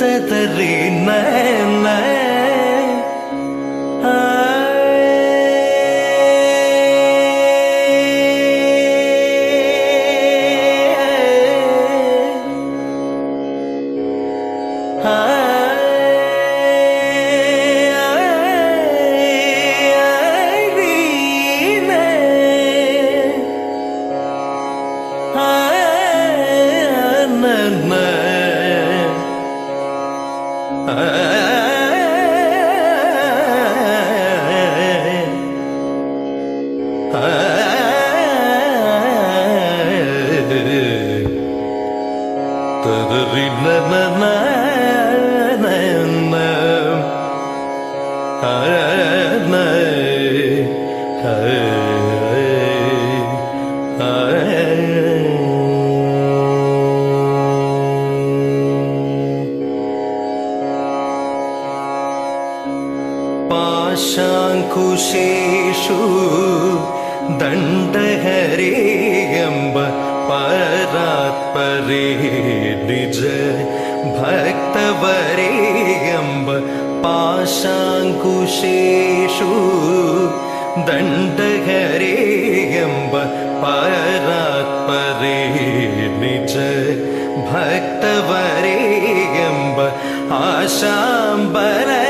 തതറി നന പാശാങ്കുശേഷു ദണ്ഡഹരേയമ്പ പരാത്പരേ നിജ ഭക്തവരേയമ്പ പാശാങ്കുശേഷു ദണ്ഡഹരേയമ്പ പരാത്പരേ നിജ ഭക്തവരേയമ്പ ആശാംബരഹരി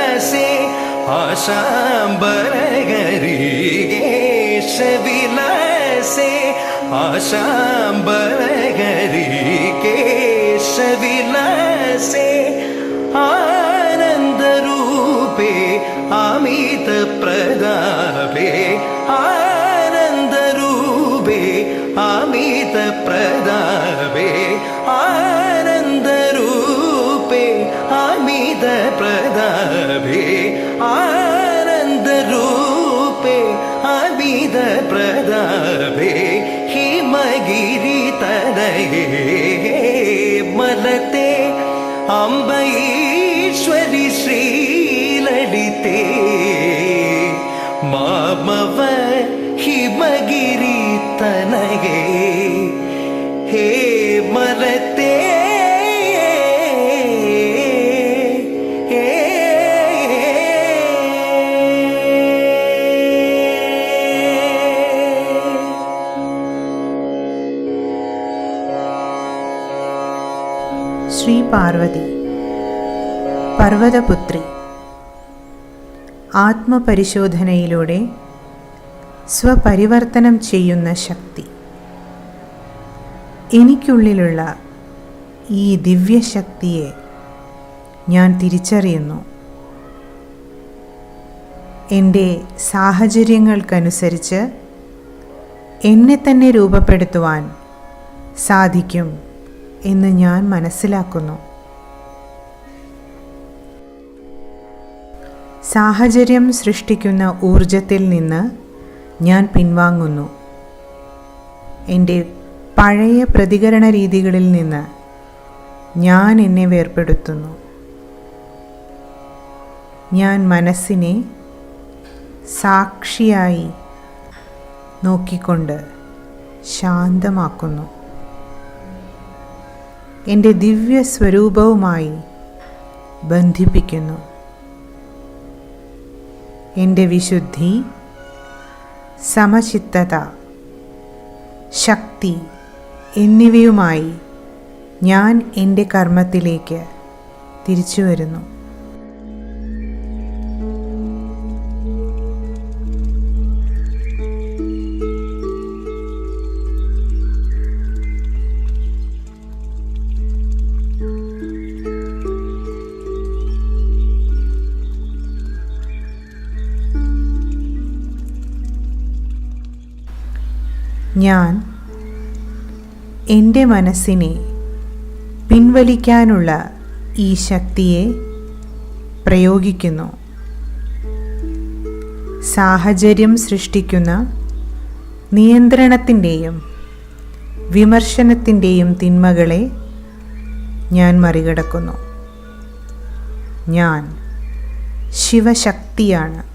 കേശവിലാസേ ആശാംബരഹരി കേശവിലാസേ ആനന്ദരൂപേ അമിത പ്രതാപേ ആനന്ദരൂപേ आनंद प्रदाभे आनंद रूपे अविद प्रदाभे हिमगिरि तनये मलते अम्बईश्वरि श्रीललिते मामव हिमगिरि तनये ശ്രീ പാർവതി. പർവതപുത്രി ആത്മപരിശോധനയിലൂടെ സ്വപരിവർത്തനം ചെയ്യുന്ന ശക്തി. എനിക്കുള്ളിലുള്ള ഈ ദിവ്യശക്തിയെ ഞാൻ തിരിച്ചറിയുന്നു. എന്റെ സാഹചര്യങ്ങൾക്കനുസരിച്ച് എന്നെ തന്നെ രൂപപ്പെടുത്തുവാൻ സാധിക്കും എന്ന് ഞാൻ മനസ്സിലാക്കുന്നു. സാഹചര്യം സൃഷ്ടിക്കുന്ന ഊർജത്തിൽ നിന്ന് ഞാൻ പിൻവാങ്ങുന്നു. എന്റെ പഴയ പ്രതികരണ രീതികളിൽ നിന്ന് ഞാൻ എന്നെ വേർപെടുത്തുന്നു ഞാൻ മനസ്സിനെ സാക്ഷിയായി നോക്കിക്കൊണ്ട് ശാന്തമാക്കുന്നു. എന്റെ ദിവ്യ സ്വരൂപവുമായി ബന്ധിപ്പിക്കുന്നു. എന്റെ വിശുദ്ധി സമചിത്തത ശക്തി എന്നിവയുമായി ഞാൻ എന്റെ കർമ്മത്തിലേക്ക് തിരിച്ചു വരുന്നു ഞാൻ എന്റെ മനസ്സിനെ പിൻവലിക്കാനുള്ള ഈ ശക്തിയെ പ്രയോഗിക്കുന്നു. സാഹചര്യം സൃഷ്ടിക്കുന്ന നിയന്ത്രണത്തിന്റെയും വിമർശനത്തിന്റെയും തിന്മകളെ ഞാൻ മറികടക്കുന്നു. ഞാൻ ശിവശക്തിയാണ്.